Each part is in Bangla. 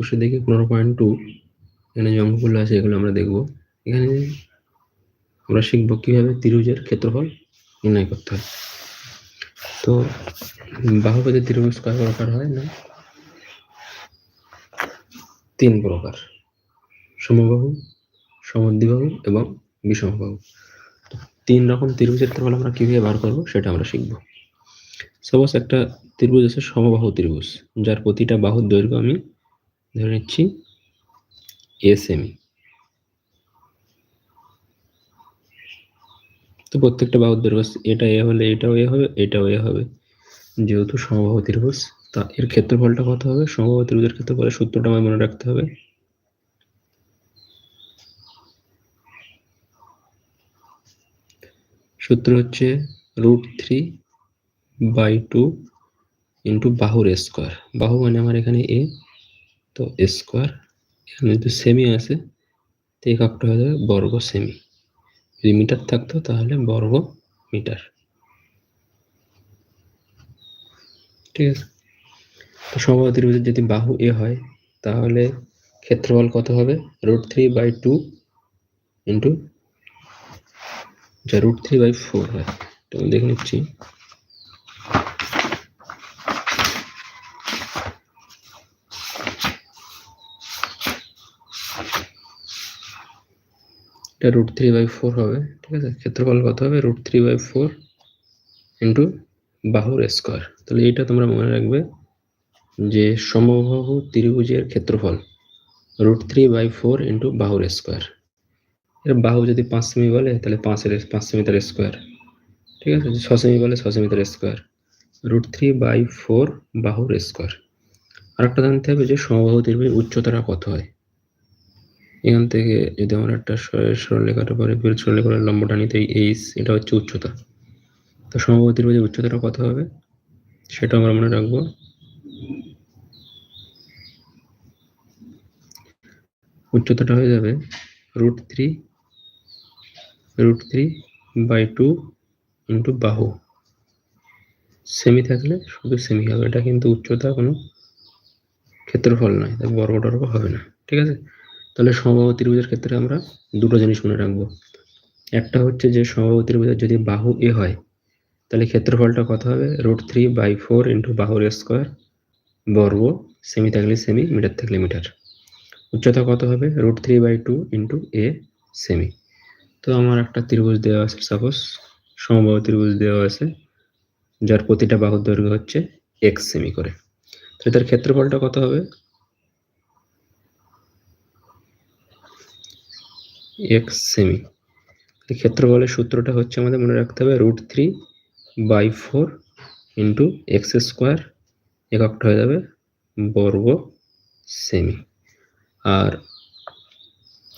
কোষে দেখি পনেরো পয়েন্ট টু এখানে যে অঙ্কগুলো আছে এগুলো আমরা দেখব। এখানে আমরা শিখব কীভাবে ত্রিভুজের ক্ষেত্রফল নির্ণয় করতে হয়। তো বাহুপতি ত্রিভুজ কয় প্রকার হয় না? তিন প্রকার। সমবাহু, সমদ্বিবাহু এবং বিষমবাহু। তিন রকম ত্রিভুজের ক্ষেত্রফল আমরা কীভাবে বার করব সেটা আমরা শিখব। সাপোজ একটা ত্রিভুজ আছে সমবাহু ত্রিভুজ, যার প্রতিটা বাহুর দৈর্ঘ্য আমি ধরে নিচ্ছি এ সেমি তো প্রত্যেকটা বাহুর দৈর্ঘ্য এটা এ হলে এটাও এ হবে, এটাও এ হবে। যেহেতু সমবাহু ত্রিভুজ তা এর ক্ষেত্রফলটা কত হবে? সমবাহু ত্রিভুজের ক্ষেত্রফলের সূত্রটা আমায় মনে রাখতে হবে। সূত্র হচ্ছে root three by two into বাহুর স্কোয়ার। বাহু মানে আমার এখানে এ তো স্কোয়ার, এখানে যদি সেমি আছে তো এককটা হয়ে যাবে বর্গ সেমি যদি মিটার থাকতো তাহলে বর্গ মিটার। ঠিক আছে? তো সমবাহু যদি বাহু এ হয়, তাহলে ক্ষেত্রফল কত হবে? Root three by two into যা রুট থ্রি বাই ফোর হয়। তো দেখে নিচ্ছি। এটা রুট থ্রি বাই ফোর হবে, ঠিক আছে? ক্ষেত্রফল কত হবে? Root three by four into বাহুর স্কোয়ার তাহলে এইটা তোমরা মনে রাখবে যে সমবাহু ত্রিভুজের ক্ষেত্রফল root three by four into বাহুর স্কোয়ার এর বাহু যদি পাঁচ সেমি বলে, তাহলে পাঁচের পাঁচ সেমি তার স্কোয়ার ঠিক আছে? ছ সেমি বলে, ছ সেমি তার square root three by four বাহুর স্কোয়ার আরেকটা জানতে হবে যে সমবাহু ত্রিভুজের উচ্চতাটা কত হয়। এখান থেকে যদি আমরা একটা সরলরেখাটা পরে বিরোধ সরলরেখার লম্বটা নিতে এইচ এটা হচ্ছে উচ্চতা। তো সমবাহু ত্রিভুজের উচ্চতাটা কত হবে? সেটা আমরা মনে রাখব। উচ্চতাটা হয়ে যাবে root three root three by two into বাহু। সেমি থাকলে শুধু সেমি হবে। এটা কিন্তু উচ্চতা কোনো ক্ষেত্রফল নয় বর্গ টর্গ হবে না। ঠিক আছে? তাহলে সমবাহু ত্রিভুজের ক্ষেত্রে আমরা দুটো জিনিস মনে রাখব। একটা হচ্ছে যে সমবাহু ত্রিভুজের যদি বাহু এ হয়, তাহলে ক্ষেত্রফলটা কত হবে? Root three by four into বাহুর স্কোয়ার বর্গ সেমি থাকলে সেমি মিটার থাকলে মিটার উচ্চতা কত হবে? Root three by two into A semi তো আমার একটা ত্রিভুজ দেওয়া আছে সাপোজ সমবাহু ত্রিভুজ দেওয়া আছে, যার প্রতিটা বাহুর দৈর্ঘ্য হচ্ছে এক্স সেমি করে। তো তার ক্ষেত্রফলটা কত হবে? এক্স সেমি ক্ষেত্রফলের সূত্রটা হচ্ছে আমাদের মনে রাখতে হবে root three by four into x square এককটা হয়ে যাবে বর্গ সেমি আর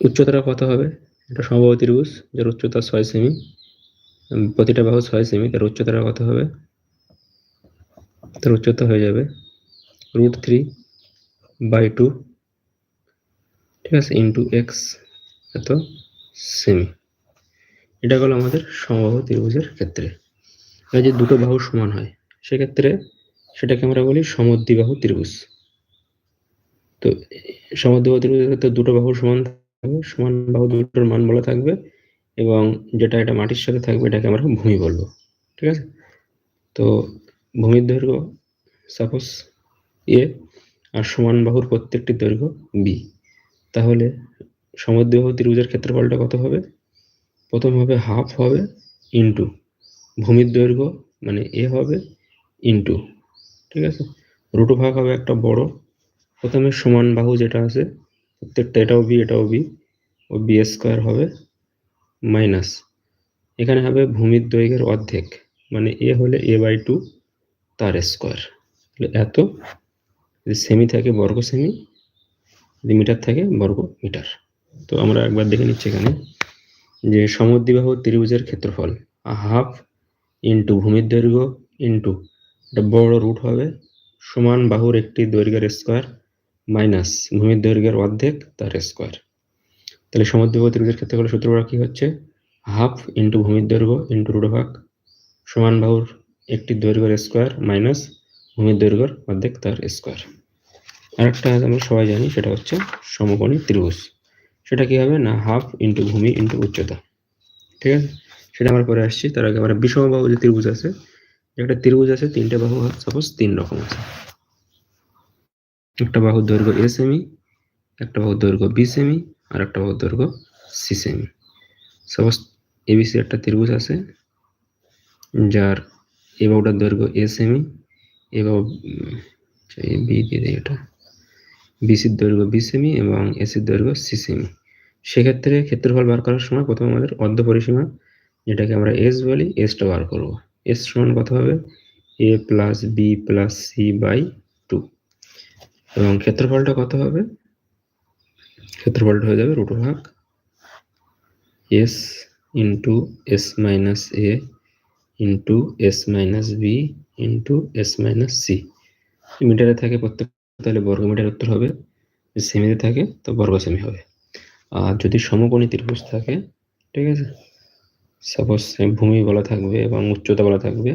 উচ্চতাটা কত হবে? এটা সমবাহু ত্রিভুজ, যার উচ্চতা ছয় সেমি প্রতিটা বাহু ছয় সেমি তার উচ্চতাটা কত হবে? তার উচ্চতা হয়ে যাবে রুট থ্রি বাই টু ঠিক আছে ইন্টু এক্স এত সেমি এটা হলো আমাদের সমবাহু ত্রিভুজের ক্ষেত্রে। এই যে দুটো বাহু সমান হয়, সেক্ষেত্রে সেটাকে আমরা বলি সমদ্বিবাহু ত্রিভুজ। তো সমদ্বিবাহু ত্রিভুজের ক্ষেত্রে দুটো বাহু সমান থাকবে, সমান বাহু দুটোর মান বলা থাকবে এবং যেটা এটা মাটির সাথে থাকবে, এটাকে আমরা ভূমি বলব। ঠিক আছে? তো ভূমির দৈর্ঘ্য সাপোজ এ আর সমান বাহুর প্রত্যেকটি দৈর্ঘ্য বি তাহলে সমদ্বিবাহু ত্রিভুজের ক্ষেত্রফলটা কত হবে? প্রথম হবে হাফ হবে ইন্টু ভূমির দৈর্ঘ্য মানে এ হবে ইন্টু ঠিক আছে? রুটো ভাগ হবে একটা বড়, প্রথমে সমান বাহু যেটা আছে, প্রত্যেকটা এটাও বি এটাও বি ও বি স্কোয়ার হবে মাইনাস এখানে হবে ভূমির দৈর্ঘ্যের অর্ধেক মানে এ হলে এ বাই টু তার স্কোয়ার তাহলে এত, যদি সেমি থাকে বর্গ সেমি যদি মিটার থাকে বর্গ মিটার তো আমরা একবার দেখে নিচ্ছি এখানে যে সমদ্বিবাহু ত্রিভুজের ক্ষেত্রফল হাফ ইন্টু ভূমির দৈর্ঘ্য ইন্টু এটা বড় রুট হবে, সমান বাহুর একটি দৈর্ঘ্যের স্কোয়ার মাইনাস ভূমির দৈর্ঘ্যের অর্ধেক তার স্কোয়ার তাহলে সমদ্বিবাহু ত্রিভুজের ক্ষেত্রফলের সূত্রটা কি হচ্ছে? হাফ ইন্টু ভূমির দৈর্ঘ্য ইন্টু রুট ভাগ সমান বাহুর একটি দৈর্ঘ্যের স্কোয়ার মাইনাস ভূমির দৈর্ঘ্যের অর্ধেক তার স্কোয়ার আরেকটা আমরা সবাই জানি, সেটা হচ্ছে সমকোণী ত্রিভুজ। সেটা কি হবে না? হাফ ইন্টু ভূমি ইন্টু উচ্চতা। ঠিক আছে? সেটা আমরা পরে আসছি। তার আগে আমরা বিষমবাহু যে ত্রিভুজ আছে একটা ত্রিভুজ আছে, তিনটে বাহু সাপোজ তিন রকম আছে। একটা বাহুর দৈর্ঘ্য এ সেমি একটা বাহুর দৈর্ঘ্য বি সেমি আর একটা বাহুর দৈর্ঘ্য সি সেমি সাপোজ এবিসি একটা ত্রিভুজ আছে, যার এ বাহুটার দৈর্ঘ্য এ সেমি এ বাহু বি দিয়ে দিই এটা। বিসির দৈর্ঘ্য বি সেমি এবং এসির দৈর্ঘ্য সি সেমি সেক্ষেত্রে ক্ষেত্রফল বার করার সময় প্রথমে আমাদের অর্ধ পরিসীমা, যেটাকে আমরা এস বলি এসটা বার করব। এস সমান কত হবে? A plus B plus C by two এবং ক্ষেত্রফলটা কত হবে? ক্ষেত্রফলটা হয়ে যাবে রুট ভাগ S into S minus A into S minus B into S minus C মিটারে থাকে প্রত্যেক তাহলে বর্গ মিটার উত্তর হবে সেমিতে থাকে, তো বর্গ সেমি হবে। আর যদি সমকোণী ত্রিভুজ থাকে, ঠিক আছে? সাপোজ ভূমি বলা থাকবে এবং উচ্চতা বলা থাকবে,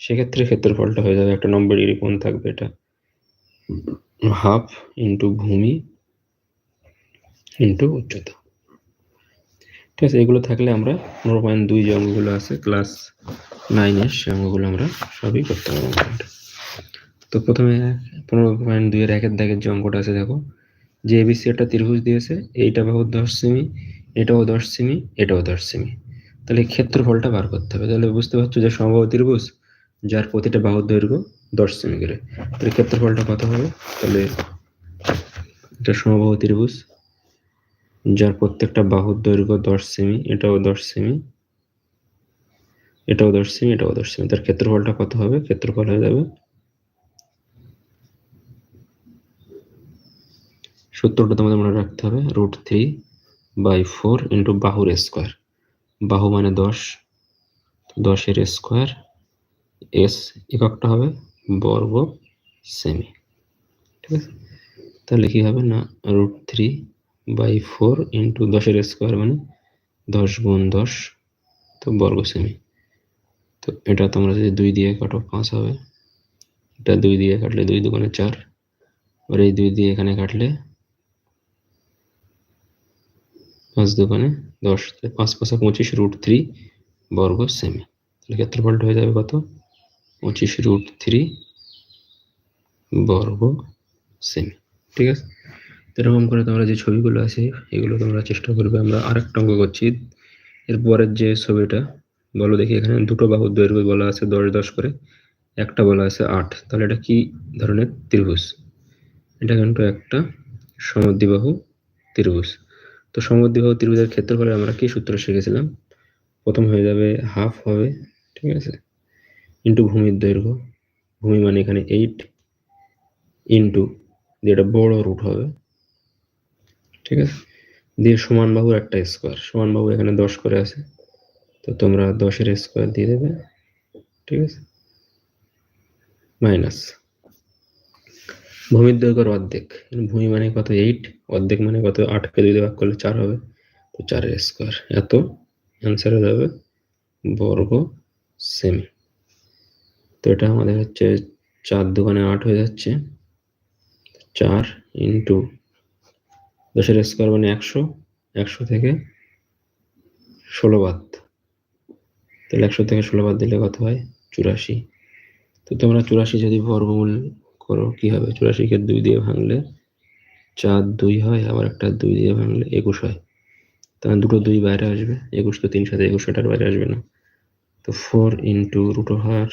সেক্ষেত্রে ক্ষেত্রফলটা হয়ে যাবে একটা নম্বর ডিগ্রি কোণ থাকবে এটা। হাফ ইন্টু ভূমি ইন্টু উচ্চতা। ঠিক আছে, এগুলো থাকলে আমরা পনেরো পয়েন্ট দুই যে অঙ্কগুলো আছে ক্লাস নাইনের সে অঙ্কগুলো আমরা সবই করতে পারব। তো প্রথমে পনেরো পয়েন্ট দুইয়ের একের দাগের যে অঙ্কটা আছে দেখো, যে এবিসি একটা ত্রিভুজ দিয়েছে, এইটা বাহু দশ সেমি এটাও দশ সেমি এটাও দশ সেমি তাহলে ক্ষেত্রফলটা বার করতে হবে। তাহলে বুঝতে পারছ যে সমবাহু ত্রিভুজ, যার প্রতিটা বাহুর দৈর্ঘ্য দশ সেমি করে। তাহলে ক্ষেত্রফলটা কত হবে? তাহলে এটা সমবাহু ত্রিভুজ, যার প্রত্যেকটা বাহুর দৈর্ঘ্য দশ সেমি এটাও দশ সেমি এটাও দশ সেমি এটাও দশ সেমি তার ক্ষেত্রফলটা কত হবে? ক্ষেত্রফল হয়ে যাবে সূত্রটা তোমাদের মনে রাখতে হবে root three by four into বাহুর স্কোয়ার বাহু মানে দশ, দশের স্কোয়ার এস এককটা হবে বর্গ সেমি ঠিক আছে? তাহলে কি হবে না root three by four into দশের স্কোয়ার মানে দশ গুণ দশ, তো বর্গ সেমি তো এটা তোমরা যদি দুই দিয়ে কাটো, পাঁচ হবে। এটা দুই দিয়ে কাটলে দুই দুগুণে চার, আর এই দুই দিয়ে এখানে কাটলে পাঁচ দোকানে দশ পাঁচ পাঁচা পঁচিশ রুট থ্রি বর্গ সেমি তাহলে ক্ষেত্রফলটা হয়ে যাবে কত? পঁচিশ রুট থ্রি বর্গ সেমি ঠিক আছে? এরকম করে তোমরা যে ছবিগুলো আছে, এগুলো তোমরা চেষ্টা করবে। আমরা আরেকটা অঙ্ক করছি। এরপরের যে ছবিটা, বলো দেখি এখানে দুটো বাহুর দৈর্ঘ্য বলা আছে দশ দশ করে, একটা বলা আছে আট। তাহলে এটা কি ধরনের ত্রিভুজ? এটা কিন্তু একটা সমদ্বিবাহু ত্রিভুজ। তো সমদ্বিবাহু ত্রিভুজের ক্ষেত্রফলে আমরা কি সূত্র শিখেছিলাম? প্রথম হয়ে যাবে হাফ হবে, ঠিক আছে? ইন্টু ভূমির দৈর্ঘ্য। ভূমি মানে এখানে এইট ইন্টু যেটা বড় রুট হবে। ঠিক আছে? দিয়ে সমান বাহুর একটা স্কোয়ার সমান বাহু এখানে দশ করে আছে। তো তোমরা দশের স্কোয়ার দিয়ে দেবে। ঠিক আছে? মাইনাস ভূমির দৈর্ঘ্যের অর্ধেক ভূমি মানে কত? এইট অর্ধেক মানে কত? আটকে দুই ভাগ করলে চার হবে। তো চারের স্কোয়ার এত? অ্যান্সার হয়ে যাবে বর্গ সেমি তো এটা আমাদের হচ্ছে চার দোকানে আট হয়ে যাচ্ছে। চার ইন্টু দশের স্কোয়ার মানে একশো। একশো থেকে ষোলো বাদ। তাহলে একশো থেকে ষোলো বাদ দিলে কত হয়? চুরাশি। তো তোমরা চুরাশি যদি বর্গমূল করো, কি হবে? চুরাশিকে দুই দিয়ে ভাঙলে চার দুই হয়, আবার একটা দুই দিয়ে ভাঙলে একুশ হয়। তাহলে দুটো দুই বাইরে আসবে, একুশ তো তিন সাথে একুশ এটার বাইরে আসবে না। তো ফোর ইন্টু রুট হার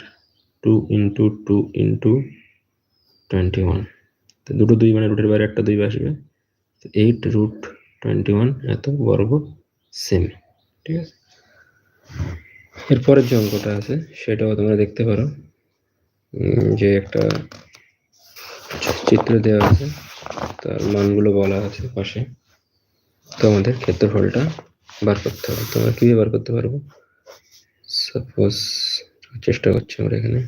two into two into twenty one তো দুটো দুই মানে রুটের বাইরে একটা দুই আসবে। তো এইট রুট টোয়েন্টি ওয়ান এত বর্গ সেমি ঠিক আছে? এরপরের যে অঙ্কটা আছে, সেটাও তোমরা দেখতে পারো। যে একটা চিত্র দেওয়া আছে। তার মানগুলো বলা আছে পাশে। তো আমাদের ক্ষেত্রফলটা বার করতে হবে। তোমরা কীভাবে বার করতে পারব? সাপোজ চেষ্টা করছি আমরা এখানে।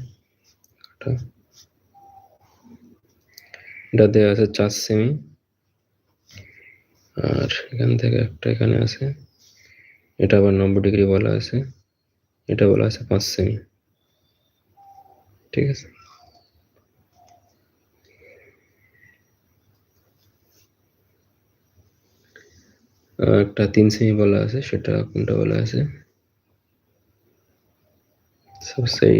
এটা দেওয়া আছে চার সেমি আর এখান থেকে একটা এখানে আছে। এটা আবার নব্বই ডিগ্রি বলা আছে। এটা বলা আছে পাঁচ সেমি ঠিক আছে? একটা তিন সেমি বলা আছে, সেটা কোনটা বলা আছে? সেই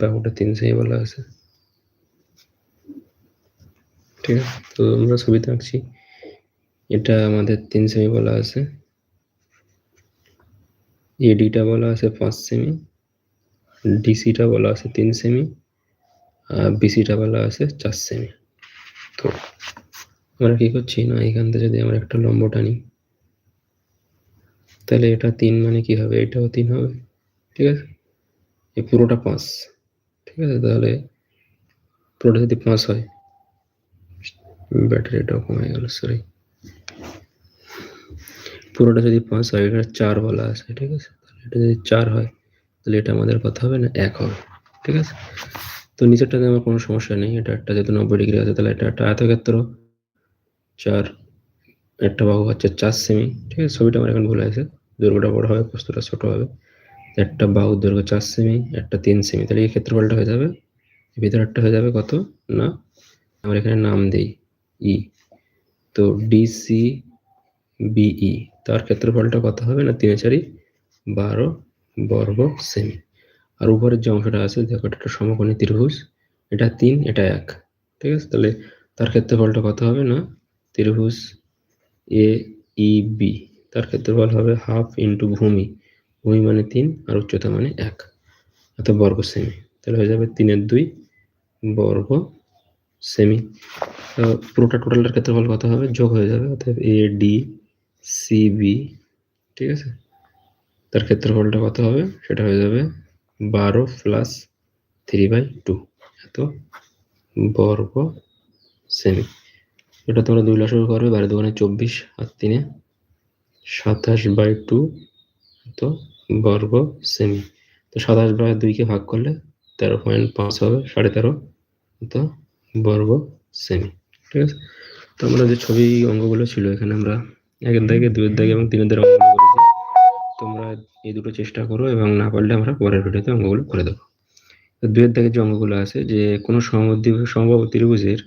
বাহুটা তিন সেমি বলা আছে। ঠিক আছে, তো আমরা ছবিতে আঁকছি। এটা আমাদের তিন সেমি বলা আছে এডিটা বলা আছে পাঁচ সেমি ডিসিটা বলা আছে তিন সেমি, আর বিসিটা বলা আছে চার সেমি। তো আমরা কি করছি না, এখান থেকে যদি আমরা একটা লম্ব টানি তাহলে এটা তিন মানে কি হবে? এটাও তিন হবে, ঠিক আছে? এই পুরোটা পাঁচ, ঠিক আছে? তাহলে পুরোটা যদি পাঁচ হয়, ব্যাটারিটাও কমে গেল সরি পুরোটা যদি পাঁচ হয়, এটা চার বলা আছে, ঠিক আছে? তাহলে এটা যদি চার হয়, তাহলে এটা আমাদের কথা হবে না? এক হবে, ঠিক আছে? তো নিচেরটাতে আমার কোনো সমস্যা নেই, এটা একটা যেহেতু নব্বই ডিগ্রি আছে, তাহলে এটা একটা আয়তক্ষেত্র চার, একটা বাহু হচ্ছে চার সেমি, ঠিক আছে? ছবিটা আমার এখন ভুল আছে দৈর্ঘ্যটা বড় হবে প্রস্তুটা ছোট হবে। একটা বাহুর দৈর্ঘ্য চার সেমি, একটা তিন সেমি। তাহলে এই ক্ষেত্রফলটা হয়ে যাবে ভিতরেরটা হয়ে যাবে কত? না, আমরা এখানে নাম দেই ই। তো ডিসি বিই তার ক্ষেত্রফলটা কত হবে? না, তিন চারি বারো বর্গ সেমি। আর উপরের যে অংশটা আছে, দেখো, এটা একটা সমকোণী ত্রিভুজ। এটা তিন, এটা এক। ঠিক আছে? তাহলে তার ক্ষেত্রফলটা কত হবে? না, ত্রিভুজ এ ই বি। তার ক্ষেত্রফল হবে হাফ ইন্টু ভূমি। ভূমি মানে তিন আর উচ্চতা মানে এক। এত বর্গ সেমি তাহলে হয়ে যাবে তিনের দুই বর্গ সেমি পুরোটা টোটালটার ক্ষেত্রফল কত হবে? যোগ হয়ে যাবে অর্থাৎ এ ডি সি বি ঠিক আছে? তার ক্ষেত্রফলটা কত হবে? সেটা হয়ে যাবে বারো প্লাস থ্রি বাই টু এত বর্গ সেমি এটা তোমরা দুই লসক করবে, বারো দোকানে চব্বিশ আর তিনে সাতাশ বাই টু তো বর্গ সেমি তো সাতাশ বাই দুইকে ভাগ করলে তেরো পয়েন্ট পাঁচ হবে, সাড়ে তেরো এত বর্গ সেমি ঠিক আছে? তো আমরা যে ছবি অঙ্গগুলো ছিল, এখানে আমরা একের দাগে দুয়ের দাগে এবং তিনের দাগে অঙ্কগুলো করেছি। তোমরা এই দুটো চেষ্টা করো এবং না পারলে আমরা পরের ভিডিওতে অঙ্গগুলো করে দেবো। তো দুয়ের দাগে যে অঙ্গগুলো আছে, যে কোনো সমদ্বি, সমবাহু ত্রিভুজের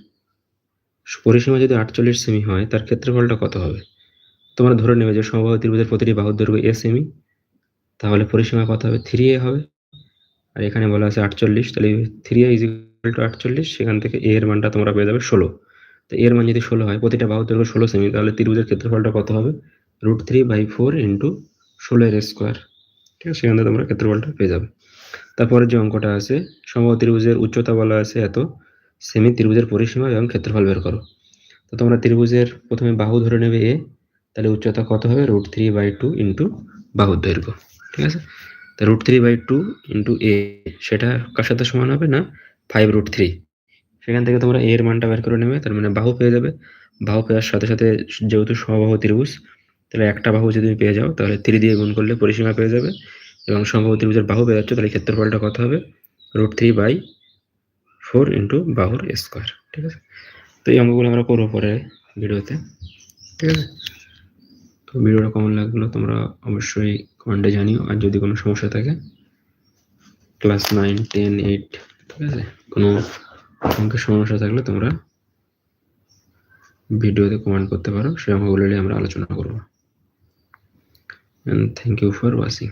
পরিসীমা যদি আটচল্লিশ সেমি হয়, তার ক্ষেত্রফলটা কত হবে? তোমরা ধরে নেবে যে সমবাহু ত্রিভুজের প্রতিটি বাহুর দৈর্ঘ্য এ সেমি তাহলে পরিসীমা কত হবে? থ্রি এ হবে। আর এখানে বলা আছে আটচল্লিশ, তাহলে থ্রি এ ইজিকাল টু আটচল্লিশ, সেখান থেকে এ এর মানটা তোমরা পেয়ে যাবে ষোলো। তো এর মান যদি ষোলো হয়, প্রতিটা বাহুর দৈর্ঘ্য ষোলো সেমি তাহলে ত্রিভুজের ক্ষেত্রফলটা কত হবে? Root three by four into ষোলো এর স্কোয়ার ঠিক আছে, সেখান থেকে তোমরা ক্ষেত্রফলটা পেয়ে যাবে। তারপরে যে অঙ্কটা আছে, সমবাহু ত্রিভুজের উচ্চতা বলা আছে এত সেমি ত্রিভুজের পরিসীমা এবং ক্ষেত্রফল বের করো। তো তোমরা ত্রিভুজের প্রথমে বাহু ধরে নেবে এ তাহলে উচ্চতা কত হবে? Root three by two into বাহুর দৈর্ঘ্য, ঠিক আছে? তা root three by two into A সেটা কার সাথে সমান হবে না? ফাইভ রুট থ্রি সেখান থেকে তোমরা এর মানটা বের করে নেবে, তার মানে বাহু পেয়ে যাবে। বাহু পেয়ার সাথে সাথে যেহেতু সমবাহু ত্রিভুজ, তাহলে একটা বাহু যদি তুমি পেয়ে যাও, তাহলে থ্রি দিয়ে গুণ করলে পরিসীমা পেয়ে যাবে এবং সমবাহু ত্রিভুজের বাহু পেয়ে যাচ্ছে, তাহলে ক্ষেত্রফলটা কত হবে? Root three by four into বাহুর স্কোয়ার ঠিক আছে? তো এই অঙ্কগুলো আমরা করব পরে ভিডিওতে, ঠিক আছে? তো ভিডিওটা কেমন লাগল তোমরা অবশ্যই কমেন্টে জানিও। আর যদি কোনো সমস্যা থাকে ক্লাস নাইন টেন এইট ঠিক আছে? কোনো অঙ্কের সমস্যা থাকলে তোমরা ভিডিওতে কমেন্ট করতে পারো। সেই অঙ্কগুলো নিয়ে আমরা আলোচনা করব। And thank you for watching